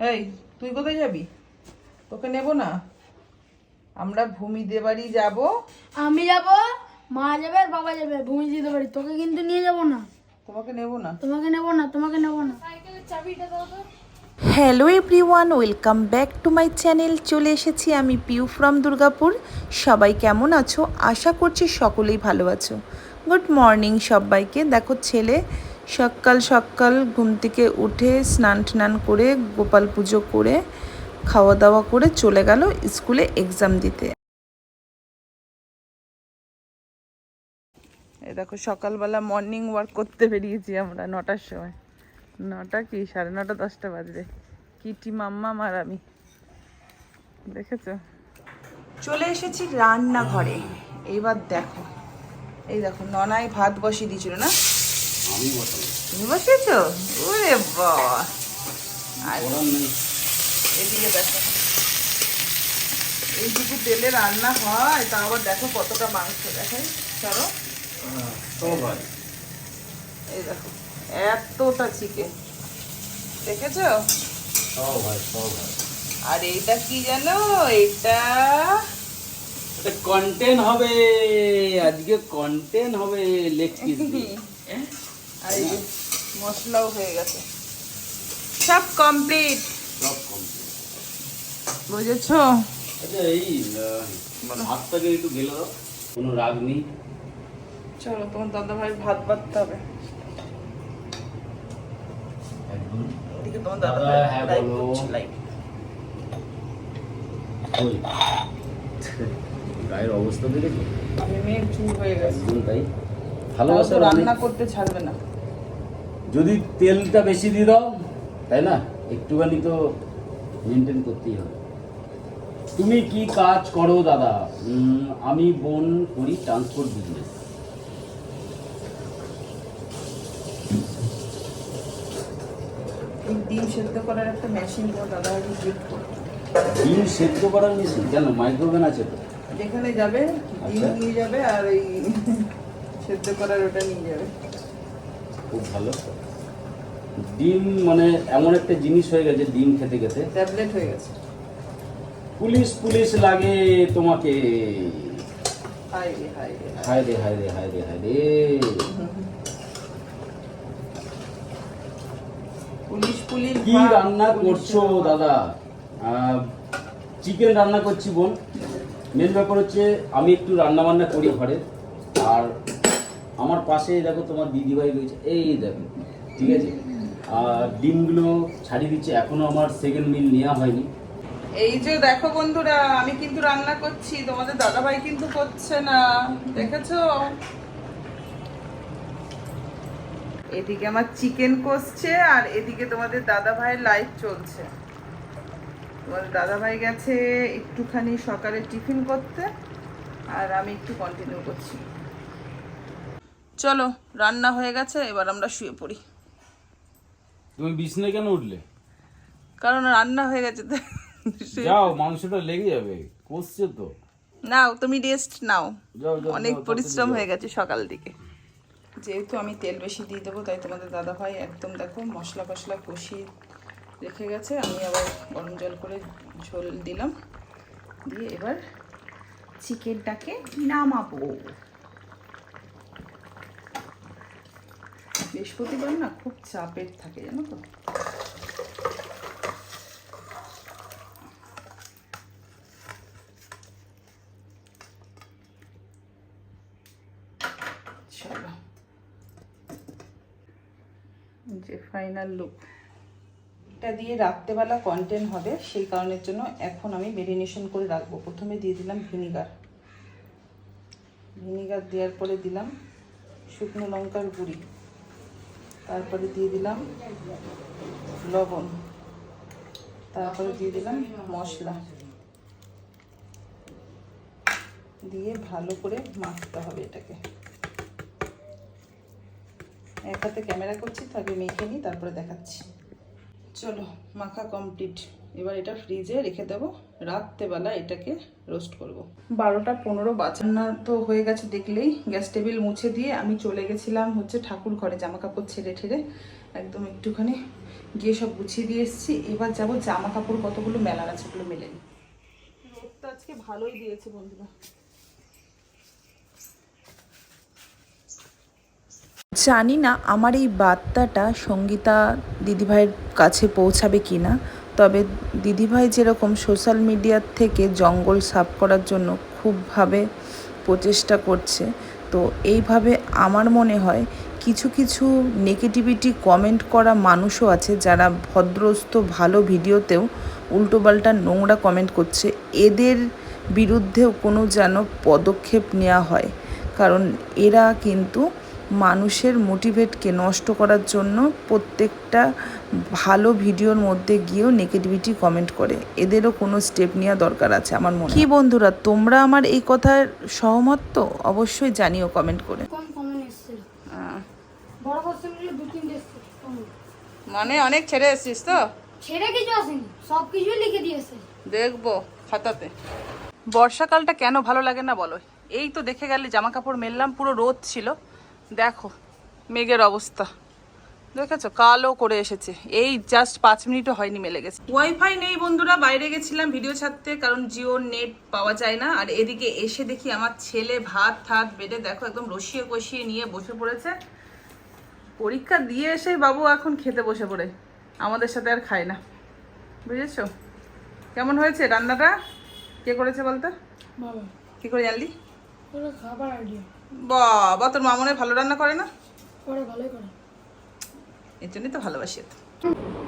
এই তুই কোথায় যাবি? তোকে নেব না? আমরা ভূমি দেবাড়ি যাব। আমি যাব? মা যাবে আর বাবা যাবে। ভূমি দিতে পারি তোকে কিন্তু নিয়ে যাব না। তোমাকে নেব না? তোমাকে নেব না তোমাকে নেব না। সাইকেলের চাবিটা দাও তো। Hello everyone welcome back to my channel চলে এসেছি আমি পিউ ফ্রম দুর্গাপুর। সবাই কেমন আছো? আশা করছি সকলেই ভালো আছো। গুড মর্নিং সবাইকে। দেখো ছেলে সকাল সকাল ঘুম থেকে উঠে স্নান টান করে গোপাল পুজো করে খাওয়া দাওয়া করে চলে গেল স্কুলে এক্সাম দিতে। এই দেখো সকালবেলা মর্নিং ওয়ার্ক করতে বেরিয়েছি আমরা নটার সময়। নটা কি? সাড়ে নটা, দশটা বাজবে। কিটি মাম্মা আর আমি। দেখেছ? চলে এসেছি রান্নাঘরে। এইবার দেখো। এই দেখো, ননাই ভাত বসিয়ে দিয়েছিল না? তুমি বসিয়েছো ওরে বাবা। আর এদিকে দেখো। এইটুকু তেলে রান্না হয় তা আবার দেখো কতটা মাংস। দেখাই চলো। এই দেখো এতটা চিকেন দেখেছ? আর এইটা কি জানো? এটা কন্টেন্ট হবে আজকে কন্টেন্ট হবে লেগ পিস আর এই যে মশলাও হয়ে গেছে। সব কমপ্লিট সব কমপ্লিট বুঝেছ? আচ্ছা এই ভাতটাকে একটু গেলে দাও। কোনো রাগ নেই। চলো তোমার দাদা ভাই ভাত বাড়তে হবে। একদম। এদিকে তোমার দাদা ভাই হ্যাঁ করছে লাইভ গায়ের অবস্থা দেখেছ? মেয়ের চুল হয়ে গেছে। তাই। ভালোবাসা রান্না করতে ছাড়বে না। যদি তেলটা বেশি দিয়ে দাও তাই না? একটুখানি তো মেনটেন করতেই হবে। তুমি কি কাজ করো দাদা? আমি বোন করি ট্রান্সপোর্ট বিজনেস ডিম সেদ্ধ করার একটা মেশিন দাদা গিফট ডিম সেদ্ধ করার মেশিন কেন? মাইক্রোওভেন আছে তো। যেখানে যাবে ডিম আচ্ছা। নিয়ে যাবে আর এই সেদ্ধ করার ওটা নিয়ে যাবে। খুব ভালো। ডিম মানে এমন একটা জিনিস হয়ে গেছে ডিম খেতে খেতে। ট্যাবলেট হয়ে গেছে। পুলিশ পুলিশ লাগে তোমাকে। রে রে হায় রে। হায় রে হায় রে হায় রে। পুলিশ পুলিশ কি রান্না করছ। দাদা? চিকেন রান্না করছি বোন। মেন ব্যাপার হচ্ছে আমি একটু রান্না বান্না করি ঘরে। আর আমার পাশে দেখো তোমার দিদিভাই রয়েছে। এই দেখো, ঠিক আছে? আর ডিমগুলো ছাড়িয়ে দিচ্ছে, এখনও আমার সেকেন্ড মিল নেওয়া হয়নি। এই যে দেখো বন্ধুরা, আমি কিন্তু রান্না করছি, তোমাদের দাদা ভাই কিন্তু করছে না, দেখেছ? এদিকে আমার চিকেন কষছে, আর এদিকে তোমাদের দাদা ভাইয়ের লাইভ চলছে। তোমাদের দাদা ভাই গেছে একটুখানি সকালে টিফিন করতে, আর আমি একটু কন্টিনিউ করছি। চলো রান্না হয়ে গেছে এবার আমরা শুয়ে পড়ি। তুমি বিছনে কেন উঠলে? কারণ রান্না হয়ে গেছে যাও মাংসটা লেগে যাবে কষছে তো। নাও তুমি রেস্ট নাও। অনেক পরিশ্রম হয়ে গেছে সকাল দিকে। যেহেতু আমি তেল বেশি দিয়ে দেবো তাই তোমাদের দাদা ভাই একদম দেখো মশলা ফসলা কষিয়ে রেখে গেছে। আমি আবার গরম জল করে ঝোল দিলাম। দিয়ে এবার চিকেনটাকে নামাবো। বৃহস্পতিবার না খুব চাপের থাকে, জানো তো? যে ফাইনাল লুক এটা দিয়ে রাত্রেবেলা কন্টেন্ট হবে, সেই কারণের জন্য এখন আমি মেরিনেশন করে রাখব। প্রথমে দিয়ে দিলাম ভিনিগার ভিনিগার দেওয়ার পরে দিলাম শুকনো লঙ্কার গুঁড়ি। তারপরে দিয়ে দিলাম লবণ, তারপরে দিয়ে দিলাম মশলা। দিয়ে ভালো করে মাখতে হবে এটাকে। এক হাতে ক্যামেরা করছি, তো আগে মেখে নিই, তারপরে দেখাচ্ছি। চলো, মাখা কমপ্লিট এবার এটা ফ্রিজে রেখে দেবো। রাত্রেবেলা এটাকে রোস্ট করব। বারোটা পনেরো বাজানা তো হয়ে গেছে দেখলেই। গ্যাস টেবিল মুছে দিয়ে আমি চলে গেছিলাম হচ্ছে ঠাকুর ঘরে জামা কাপড় ছেড়ে ঠেড়ে। একদম একটুখানি গিয়ে সব গুছিয়ে দিয়ে এসেছি। এবার যাব জামা কাপড় কতগুলো মেলার আছে ওগুলো মেলেনি রোদটা আজকে ভালোই দিয়েছে বন্ধুরা। জানি না আমার এই বার্তাটা সঙ্গীতা দিদিভাইয়ের কাছে পৌঁছাবে কি না। তবে দিদিভাই যেরকম সোশ্যাল মিডিয়ার থেকে জঙ্গল সাফ করার জন্য খুবভাবে প্রচেষ্টা করছে, তো এইভাবে আমার মনে হয় কিছু কিছু নেগেটিভিটি কমেন্ট করা মানুষও আছে যারা ভদ্রস্থ ভালো ভিডিওতেও উল্টোপাল্টা নোংরা কমেন্ট করছে। এদের বিরুদ্ধেও কোনো যেন পদক্ষেপ নেওয়া হয়, কারণ এরা কিন্তু মানুষের মোটিভেটকে নষ্ট করার জন্য প্রত্যেকটা ভালো ভিডিওর মধ্যে গিয়েও নেগেটিভিটি কমেন্ট করে। এদেরও কোনো স্টেপ নেওয়া দরকার আছে আমার মনে কি বন্ধুরা তোমরা আমার এই কথার সহমত তো? অবশ্যই জানিও কমেন্ট করে। মানে অনেক ছেড়ে এসছিস তো? ছেড়ে কিছু আসেনি। সব কিছুই লিখে দিয়েছে। দেখব খাতাতে। বর্ষাকালটা কেন ভালো লাগে না বলো? এই তো দেখে গেলে জামা কাপড় মেললাম পুরো রোদ ছিল। দেখো মেঘের অবস্থা। দেখেছ? কালো করে এসেছে। এই জাস্ট পাঁচ মিনিটও হয়নি মেলে গেছে। ওয়াইফাই নেই বন্ধুরা বাইরে গেছিলাম ভিডিও ছাড়তে কারণ জিও নেট পাওয়া যায় না। আর এদিকে এসে দেখি আমার ছেলে ভাত ঠাত বেড়ে দেখো একদম রসিয়ে কষিয়ে নিয়ে বসে পড়েছে। পরীক্ষা দিয়ে এসে বাবু এখন খেতে বসে পড়ে। আমাদের সাথে আর খায় না। বুঝেছ? কেমন হয়েছে রান্নাটা? কে করেছে বলতো? কি করে জানলি? খাবার আইডিয়া বাবা তোর মা মনে হয় ভালো রান্না করে না? করে ভালোই করে। এর জন্যই তো ভালোবাসি এত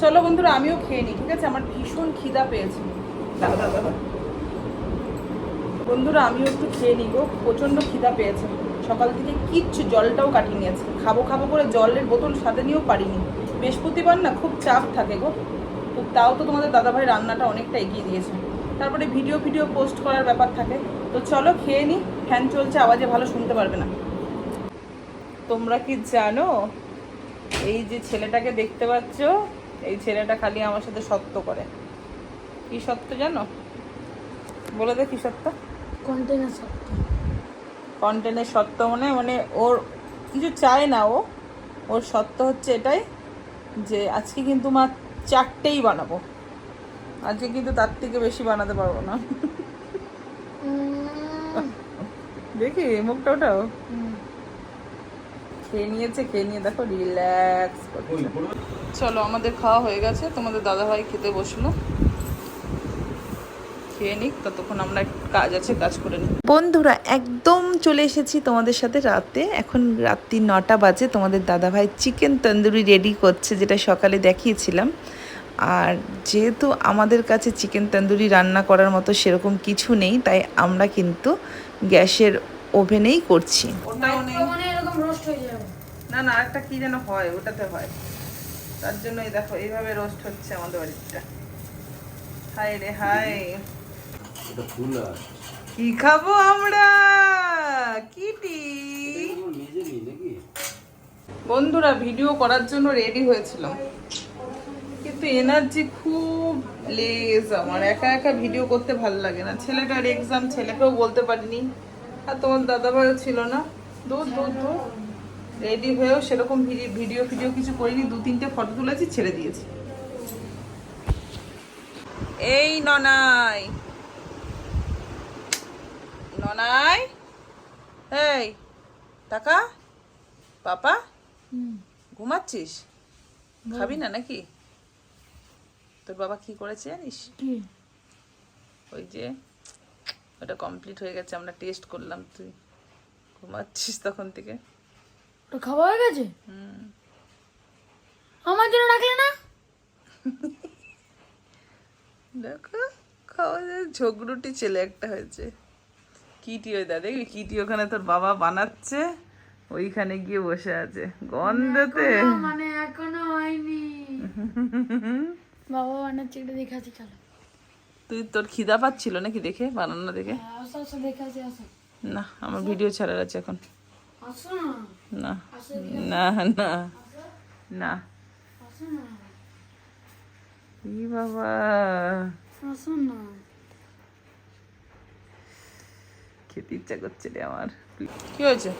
চলো বন্ধুরা আমিও খেয়ে নিই ঠিক আছে? আমার ভীষণ খিদা পেয়েছে। বন্ধুরা আমিও একটু খেয়ে নিই গো প্রচণ্ড খিদা পেয়েছে। সকাল থেকে কিচ্ছু জলটাও কাটিয়ে নিয়েছে। খাব খাব করে জলের বোতল সাথে নিয়েও পারিনি। বৃহস্পতিবার না খুব চাপ থাকে গো। তো তাও তো তোমাদের দাদাভাই রান্নাটা অনেকটা এগিয়ে দিয়েছে। তারপরে ভিডিও ভিডিও পোস্ট করার ব্যাপার থাকে। তো চলো খেয়ে নিই। ফ্যান চলছে আওয়াজে ভালো শুনতে পারবে না। তোমরা কি জানো? এই যে ছেলেটাকে দেখতে পাচ্ছ এই ছেলেটা খালি আমার সাথে সত্য করে। কি সত্য জানো? বলে দে কি সত্য। কন্টেনার সব কন্টেন্টের সত্য মানে মানে ওর কিছু চায় না ও। ওর সত্য হচ্ছে এটাই যে আজকে কিন্তু মা চারটেই বানাবো। আজকে কিন্তু তার থেকে বেশি বানাতে পারব না। দেখি মুখটা ওটাও খেয়ে নিয়েছে খেয়ে নিয়ে দেখো রিল্যাক্স চলো আমাদের খাওয়া হয়ে গেছে তোমাদের দাদাভাই খেতে বসল। খেয়ে নিক ততক্ষণ আমরা একটু কাজ আছে কাজ করে নিই। বন্ধুরা একদম চলে এসেছি তোমাদের সাথে রাতে। এখন রাত্রি নটা বাজে তোমাদের দাদাভাই চিকেন তন্দুরি রেডি করছে যেটা সকালে দেখিয়েছিলাম। আর যেহেতু আমাদের কাছে চিকেন তন্দুরি রান্না করার মতো সেরকম কিছু নেই তাই আমরা কিন্তু গ্যাসের ওভেনেই করছি। ওটাও নেই এরকম রোস্ট যাবে। না না আরেকটা কি যেন হয় ওটাতে হয়। তার জন্যই দেখো এইভাবে রোস্ট হচ্ছে আমাদের বাড়িটা। হাই রে হাই এটা কি খাব আমরা? কিটি? বন্ধুরা ভিডিও করার জন্য রেডি হয়েছিলাম। কিন্তু এনার্জি খুব লেজ আমার। একা একা ভিডিও করতে ভালো লাগে না। ছেলেটার এক্সাম ছেলেকেও বলতে পারিনি। আর তোমার দাদা দাদাভাইও ছিল না। দূর দূর দূর। রেডি হয়েও সেরকম ভিডি- ভিডিও ভিডিও কিছু করিনি। দু তিনটে ফটো তুলেছি ছেড়ে দিয়েছি। এই ননাই। ননাই? এই টাকা পাপা? ঘুমাচ্ছিস? খাবি না নাকি? তোর বাবা কি করেছে জানিস? ওই যে ওটা কমপ্লিট হয়ে গেছে আমরা টেস্ট করলাম তুই। ঘুমাচ্ছিস তখন থেকে। ওটা খাওয়া হয়ে গেছে? আমার জন্য রাখলে না? দেখো খাওয়া যায় ঝগড়ুটি ছেলে একটা হয়েছে। কিটি ওই দা দেখবি কিটি ওখানে তোর বাবা বানাচ্ছে? ওইখানে গিয়ে বসে আছে। গন্ধতে। মানে এখনও হয়নি। বাবা বানাচ্ছে এটা দেখাচ্ছি চলো। তুই তোর খিদা পাচ্ছিল নাকি দেখে বানানো দেখে? আসো না আমার ভিডিও ছাড়ার আছে এখন। না। না না না ই বাবা। খেতে ইচ্ছা করছে রে আমার। কি হয়েছে?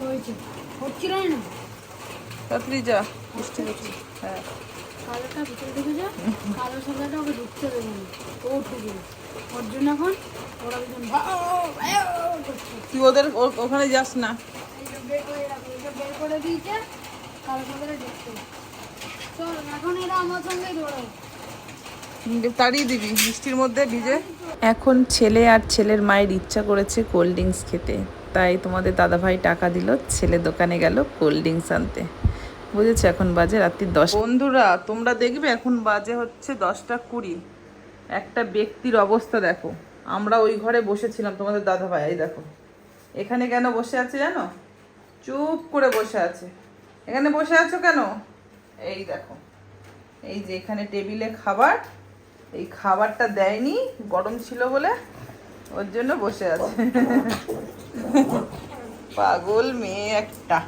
হয়েছে? হচ্ছিল না। তাড়াতাড়ি যা বৃষ্টি হচ্ছে হ্যাঁ। কালোটা ভিতরে ঢুকেছে কালো সাদাটা ওকে ঢুকতে দেবে ও ঢুকে ওর জন্য এখন ওরা দুজন। তুই ওদের ওখানে যাস না। বের করে দিয়েছে, কালো সাদাটা। চল, এখন এরা আমার সঙ্গেই দৌড়াবে। তাড়িয়ে দিবি বৃষ্টির মধ্যে ভিজে। এখন ছেলে আর ছেলের মায়ের ইচ্ছা করেছে কোল্ড ড্রিঙ্কস খেতে। তাই তোমাদের দাদাভাই টাকা দিল ছেলে দোকানে গেল কোল্ড ড্রিঙ্কস আনতে। বুঝেছ এখন বাজে রাত্রি দশ। বন্ধুরা তোমরা দেখবে এখন বাজে হচ্ছে দশটা কুড়ি। একটা ব্যক্তির অবস্থা দেখো। আমরা ওই ঘরে বসেছিলাম তোমাদের দাদা ভাই এই দেখো। এখানে কেন বসে আছে জানো? চুপ করে বসে আছে। এখানে বসে আছো কেন? এই দেখো। এই যে এখানে টেবিলে খাবার। এই খাবারটা দেয়নি গরম ছিল বলে ওর জন্য বসে আছে। পাগল মেয়ে একটা।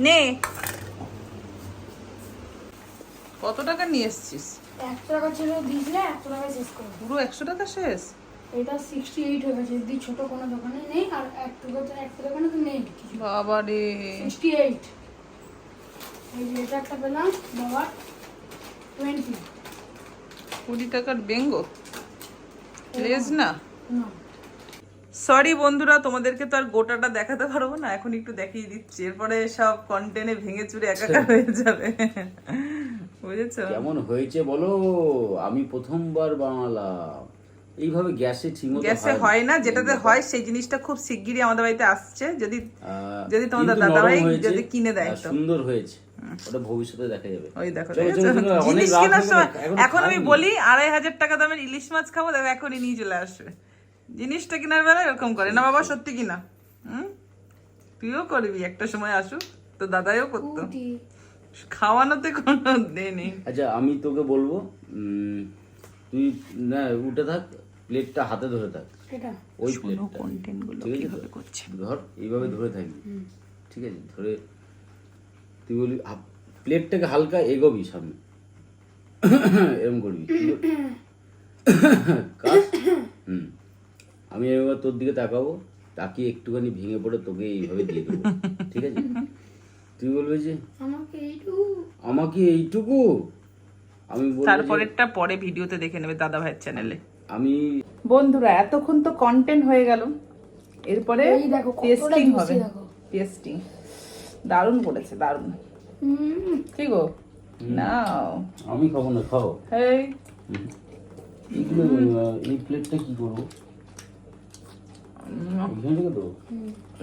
নে। কত টাকা নিয়ে এসেছিস? একশো টাকা ছিল একশো টাকা শেষ করে পুরো একশো টাকা শেষ? এটা সিক্সটি এইট হয়ে গেছে যদি ছোট কোনো দোকানে নেই আর একটু দোকানে একটা দোকানে তো নেই। কিছু বাবা রে সিক্সটি এইট এই যে এটা একটা পেলাম বাবা টোয়েন্টি কুড়ি টাকার বেঙ্গো লেজ না? না। সরি বন্ধুরা তোমাদেরকে তো আর গোটাটা দেখাতে পারব না এখন একটু দেখিয়ে দিচ্ছি। এরপরে সব কন্টেনে ভেঙে চুরে একাকার হয়ে যাবে। বুঝেছ? কেমন হয়েছে বলো? আমি প্রথমবার বানালাম। এইভাবে গ্যাসে ঠিকমতো গ্যাসে হয় না। যেটাতে হয় সেই জিনিসটা খুব শিগগিরই আমাদের বাড়িতে আসছে। যদি যদি তোমাদের নরম হয়েছে, যদি কিনে দেয় তো। সুন্দর হয়েছে। ওটা ভবিষ্যতে দেখা যাবে। ওই দেখো জিনিস কেনার সময় এখন আমি বলি আড়াই হাজার টাকা দামের ইলিশ মাছ খাব দেখো এখনই নিয়ে চলে আসবে। জিনিসটা কেনার বেলা এরকম করে। না বাবা সত্যি কিনা? হুম? তুইও করবি একটা সময় আসুক। তো দাদাইও করতো। খাওয়ানোতে কোনো দে নেই। আচ্ছা আমি তোকে বলব তুই না উঠে থাক প্লেটটা হাতে ধরে থাক। ওই প্লেটটা কন্টেন্ট ঠিক আছে ধর এইভাবে ধরে থাকবি। ঠিক আছে ধরে তুই বলবি প্লেটটাকে হালকা এগোবি সামনে। এরকম করবি। কাজ? হুম। আমি এবার তোর দিকে তাকাবো তাকিয়ে একটুখানি ভেঙে পড়ে তোকে এইভাবে দিয়ে দেবো। ঠিক আছে? তুই বলবি যে আমাকে এইটুকু? আমি তারপরেরটা পরে ভিডিওতে দেখে নেবে দাদা ভাইয়ের চ্যানেলে। আমি বন্ধুরা এতক্ষণ তো কন্টেন্ট হয়ে গেল। এরপরে এই দেখো, টেস্টিং হবে। টেস্টিং দারুণ করেছে দারুণ। হুম। কি গো? নাও। আমি খাব না খাও। এইগুলো এই প্লেটটা কি করব?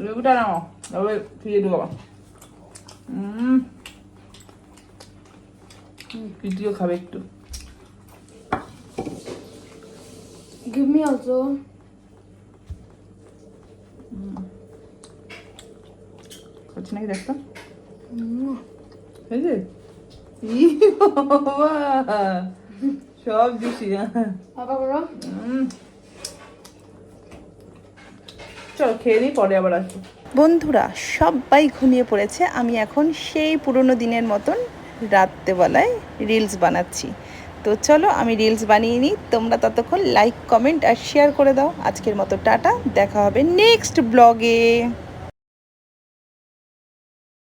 রুটিটা নাও। তবে ফিরে দেবো হুম পিটিও খাবে একটু। Give me also হচ্ছে নাকি দেখতো হুম এই যে? সব জুসি চল খেয়ে নিই পরে আবার আসব। বন্ধুরা সবাই ঘুমিয়ে পড়েছে। আমি এখন সেই পুরনো দিনের মতন রাত্রেবেলায় রিলস বানাচ্ছি। তো চলো আমি রিলস বানিয়ে নিই। তোমরা ততক্ষণ লাইক কমেন্ট আর শেয়ার করে দাও। আজকের মতো টাটা। দেখা হবে নেক্সট ব্লগে